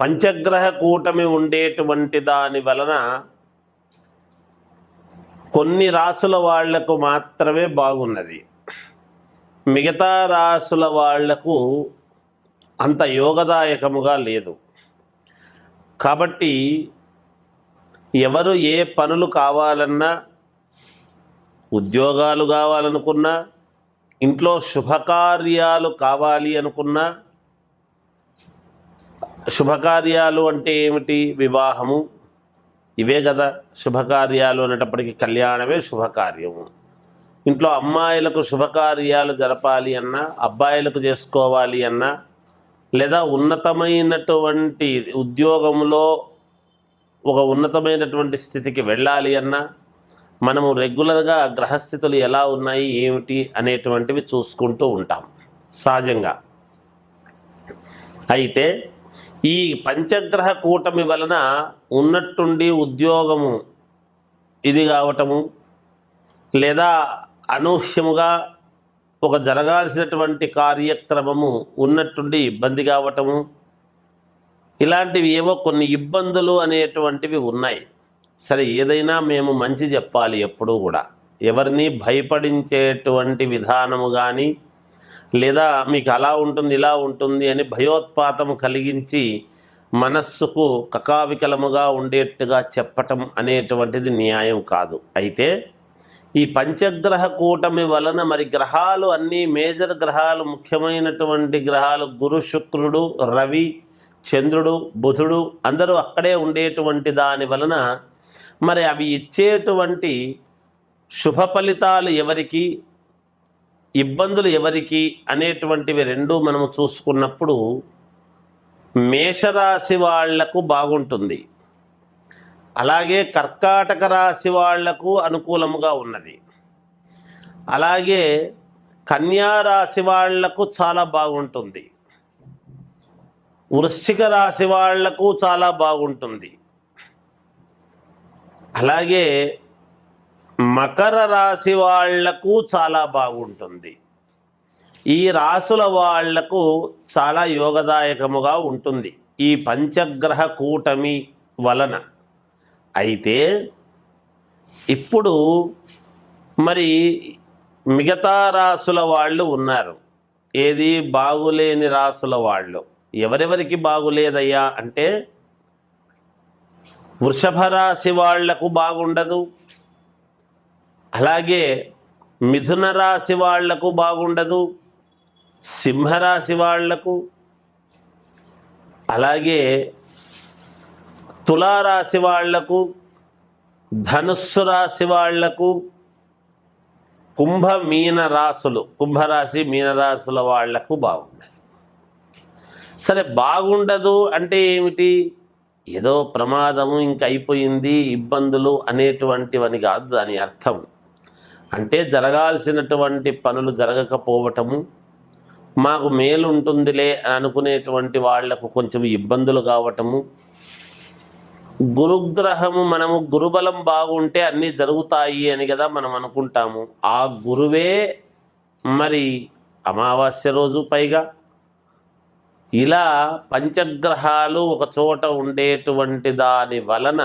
పంచగ్రహ కూటమి ఉండేటువంటి దాని వలన కొన్ని రాసుల వాళ్ళకు మాత్రమే బాగున్నది. మిగతా రాసుల వాళ్ళకు అంత యోగదాయకముగా లేదు. కాబట్టి ఎవరు ఏ పనులు కావాలన్నా ఉద్యోగాలు కావాలనుకున్నా ఇంట్లో శుభకార్యాలు కావాలి అనుకున్నా శుభకార్యాలు అంటే ఏమిటి? వివాహము. ఇవే కదా శుభకార్యాలు అనేటప్పటికీ కళ్యాణమే శుభకార్యము. ఇంట్లో అమ్మాయిలకు శుభకార్యాలు జరపాలి అన్నా అబ్బాయిలకు చేసుకోవాలి అన్నా లేదా ఉన్నతమైనటువంటి ఉద్యోగంలో ఒక ఉన్నతమైనటువంటి స్థితికి వెళ్ళాలి అన్నా మనము రెగ్యులర్గా గ్రహస్థితులు ఎలా ఉన్నాయి ఏమిటి అనేటువంటివి చూసుకుంటూ ఉంటాం. సహజంగా. అయితే ఈ పంచగ్రహ కూటమి వలన ఉన్నట్టుండి ఉద్యోగము ఇది కావటము లేదా అనూహ్యముగా ఒక జరగాల్సినటువంటి కార్యక్రమము ఉన్నట్టుండి ఇబ్బంది కావటము ఇలాంటివి ఏవో కొన్ని ఇబ్బందులు అనేటువంటివి ఉన్నాయి. సరే ఏదైనా మేము మంచి చెప్పాలి ఎప్పుడూ కూడా. ఎవరిని భయపడించేటువంటి విధానము కానీ లేదా మీకు అలా ఉంటుంది ఇలా ఉంటుంది అని భయోత్పాతం కలిగించి మనస్సుకు కకావికలముగా ఉండేట్టుగా చెప్పటం అనేటువంటిది న్యాయం కాదు. అయితే ఈ పంచగ్రహ కూటమి వలన మరి గ్రహాలు అన్నీ మేజర్ గ్రహాలు ముఖ్యమైనటువంటి గ్రహాలు గురు శుక్రుడు రవి చంద్రుడు బుధుడు అందరూ అక్కడే ఉండేటువంటి దాని వలన మరి అవి ఇచ్చేటువంటి శుభ ఫలితాలు ఎవరికి? ఇబ్బందులు ఎవరికి అనేటువంటివి రెండు మనము చూసుకున్నప్పుడు మేషరాశి వాళ్ళకు బాగుంటుంది. అలాగే కర్కాటక రాశి వాళ్ళకు అనుకూలముగా ఉన్నది. అలాగే కన్యా రాశి వాళ్ళకు చాలా బాగుంటుంది. వృశ్చిక రాశి వాళ్ళకు చాలా బాగుంటుంది. అలాగే మకర రాశి వాళ్ళకు చాలా బాగుంటుంది. ఈ రాసుల వాళ్ళకు చాలా యోగదాయకముగా ఉంటుంది. ఈ పంచగ్రహ కూటమి వలన. అయితే ఇప్పుడు మరి మిగతా రాసుల వాళ్ళు ఉన్నారు. ఏది బాగులేని రాసుల వాళ్ళు? ఎవరెవరికి బాగులేదయ్యా? అంటే వృషభ రాశి వాళ్ళకు బాగుండదు. అలాగే మిథున రాశి వాళ్ళకు బాగుండదు సింహరాశి వాళ్ళకు అలాగే తులారాశి వాళ్ళకు ధనుస్సు రాశి వాళ్ళకు కుంభ మీన రాసులు కుంభరాశి మీనరాశుల వాళ్ళకు బాగుండదు. సరే బాగుండదు అంటే ఏమిటి? ఏదో ప్రమాదము ఇంక అయిపోయింది ఇబ్బందులు అనేటువంటివని కాదు దాని అర్థం. అంటే జరగాల్సినటువంటి పనులు జరగకపోవటము మాకు మేలు ఉంటుందిలే అని అనుకునేటువంటి వాళ్ళకు కొంచెం ఇబ్బందులు కావటము గురుగ్రహము మనము గురుబలం బాగుంటే అన్నీ జరుగుతాయి అని కదా మనం అనుకుంటాము. ఆ గురువే మరి అమావాస్య రోజు పైగా ఇలా పంచగ్రహాలు ఒక చోట ఉండేటువంటి దాని వలన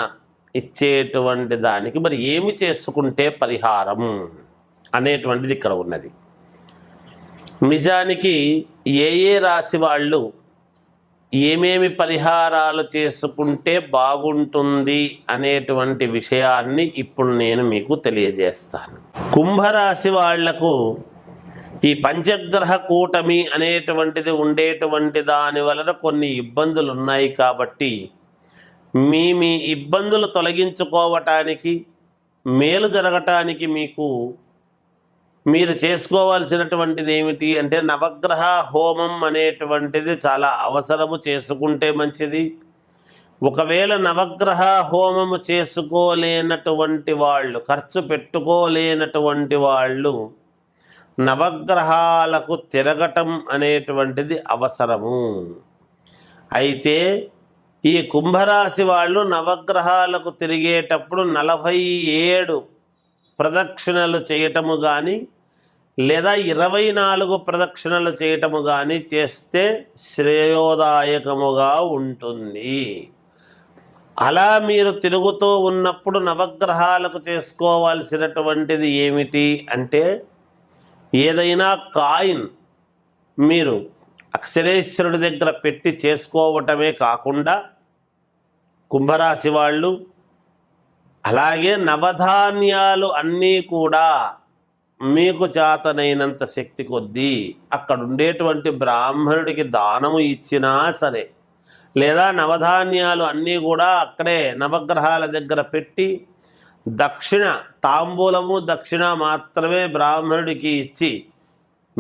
ఇచ్చేటువంటి దానికి మరి ఏమి చేసుకుంటే పరిహారం అనేటువంటిది ఇక్కడ ఉన్నది. నిజానికి ఏ ఏ రాశి వాళ్ళు ఏమేమి పరిహారాలు చేసుకుంటే బాగుంటుంది అనేటువంటి విషయాన్ని ఇప్పుడు నేను మీకు తెలియజేస్తాను. కుంభరాశి వాళ్ళకు ఈ పంచగ్రహ కూటమి అనేటువంటిది ఉండేటువంటి దాని వలన కొన్ని ఇబ్బందులు ఉన్నాయి కాబట్టి మీ మీ ఇబ్బందులు తొలగించుకోవటానికి మేలు జరగటానికి మీకు మీరు చేసుకోవాల్సినటువంటిది ఏమిటి అంటే నవగ్రహ హోమం అనేటువంటిది చాలా అవసరము చేసుకుంటే మంచిది. ఒకవేళ నవగ్రహ హోమము చేసుకోలేనటువంటి వాళ్ళు ఖర్చు పెట్టుకోలేనటువంటి వాళ్ళు నవగ్రహాలకు తిరగటం అనేటువంటిది అవసరము. అయితే ఈ కుంభరాశి వాళ్ళు నవగ్రహాలకు తిరిగేటప్పుడు నలభై ఏడు ప్రదక్షిణలు చేయటము కానీ లేదా ఇరవై నాలుగు ప్రదక్షిణలు చేయటము కానీ చేస్తే శ్రేయోదాయకముగా ఉంటుంది. అలా మీరు తిరుగుతూ ఉన్నప్పుడు నవగ్రహాలకు చేసుకోవాల్సినటువంటిది ఏమిటి అంటే ఏదైనా కాయిన్ మీరు అక్షరేశ్వరుడి దగ్గర పెట్టి చేసుకోవటమే కాకుండా కుంభరాశి వాళ్ళు అలాగే నవధాన్యాలు అన్నీ కూడా మీకు చేతనైనంత శక్తి కొద్దీ అక్కడ ఉండేటువంటి బ్రాహ్మణుడికి దానము ఇచ్చినా సరే లేదా నవధాన్యాలు అన్నీ కూడా అక్కడే నవగ్రహాల దగ్గర పెట్టి దక్షిణ తాంబూలము దక్షిణ మాత్రమే బ్రాహ్మణుడికి ఇచ్చి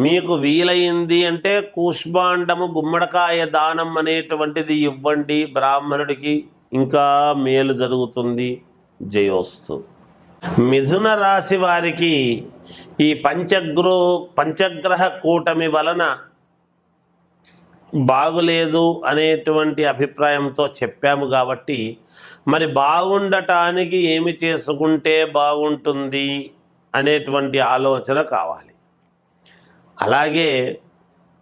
మీకు వీలైంది అంటే కూష్మాండము గుమ్మడికాయ దానం అనేటువంటిది ఇవ్వండి. బ్రాహ్మణుడికి ఇంకా మేలు జరుగుతుంది. జయోస్తు. మిథున రాశి వారికి ఈ పంచగ్రో పంచగ్రహ కూటమి వలన బాగులేదు అనేటువంటి అభిప్రాయంతో చెప్పాము కాబట్టి మరి బాగుండటానికి ఏమి చేసుకుంటే బాగుంటుంది అనేటువంటి ఆలోచన కావాలి. అలాగే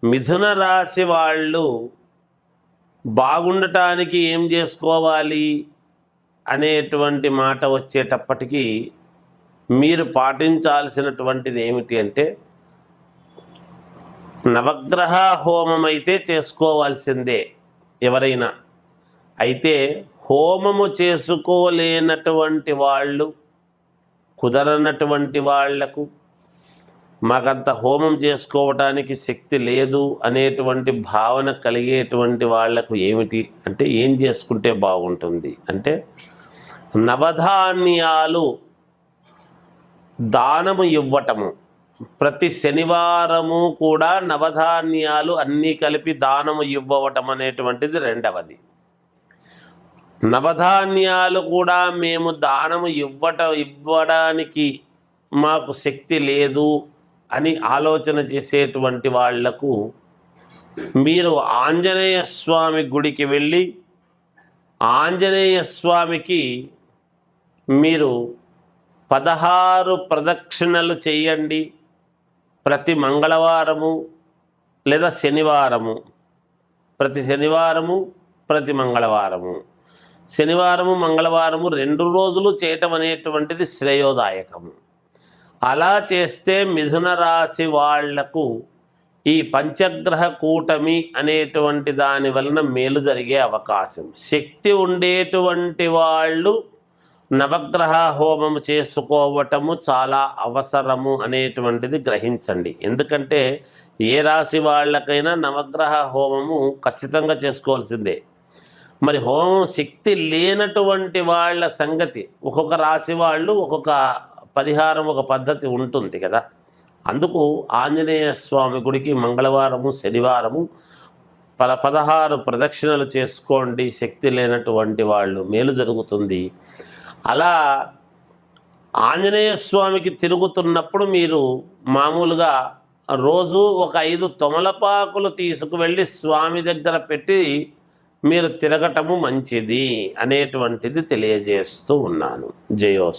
మిథున రాశి వాళ్ళు బాగుండటానికి ఏం చేసుకోవాలి అనేటువంటి మాట వచ్చేటప్పటికీ మీరు పాటించాల్సినటువంటిది ఏమిటి అంటే నవగ్రహ హోమం అయితే చేసుకోవాల్సిందే ఎవరైనా. అయితే హోమము చేసుకోలేనటువంటి వాళ్ళు కుదరనటువంటి వాళ్ళకు మాకంత హోమం చేసుకోవటానికి శక్తి లేదు అనేటువంటి భావన కలిగేటువంటి వాళ్ళకు ఏమిటి? అంటే ఏం చేసుకుంటే బాగుంటుంది? అంటే నవధాన్యాలు దానము ఇవ్వటము. ప్రతి శనివారము కూడా నవధాన్యాలు అన్నీ కలిపి దానము ఇవ్వటం అనేటువంటిది రెండవది. నవధాన్యాలు కూడా మేము దానము ఇవ్వట ఇవ్వడానికి మాకు శక్తి లేదు అని ఆలోచన చేసేటువంటి వాళ్ళకు మీరు ఆంజనేయ స్వామి గుడికి వెళ్ళి ఆంజనేయ స్వామికి మీరు పదహారు ప్రదక్షిణలు చేయండి. ప్రతి మంగళవారము లేదా శనివారము. ప్రతి శనివారము ప్రతి మంగళవారము. శనివారము మంగళవారము రెండు రోజులు చేయటం అనేటువంటిది శ్రేయోదాయకము. అలా చేస్తే మిథున రాశి వాళ్ళకు ఈ పంచగ్రహ కూటమి అనేటువంటి దాని వలన మేలు జరిగే అవకాశం. శక్తి ఉండేటువంటి వాళ్ళు నవగ్రహ హోమము చేసుకోవటము చాలా అవసరము అనేటువంటిది గ్రహించండి. ఎందుకంటే ఏ రాశి వాళ్ళకైనా నవగ్రహ హోమము ఖచ్చితంగా చేసుకోవాల్సిందే. మరి హోమం శక్తి లేనటువంటి వాళ్ళ సంగతి ఒక్కొక్క రాశి వాళ్ళు ఒక్కొక్క పరిహారం ఒక పద్ధతి ఉంటుంది కదా. అందుకు ఆంజనేయ స్వామి గుడికి మంగళవారము శనివారము పద పదహారు ప్రదక్షిణలు చేసుకోండి శక్తి లేనటువంటి వాళ్ళు మేలు జరుగుతుంది. అలా ఆంజనేయ స్వామికి తిరుగుతున్నప్పుడు మీరు మామూలుగా రోజు ఒక ఐదు తొమలపాకులు తీసుకువెళ్ళి స్వామి దగ్గర పెట్టి మీరు తిరగటము మంచిది అనేటువంటిది తెలియజేస్తూ ఉన్నాను. జయోస్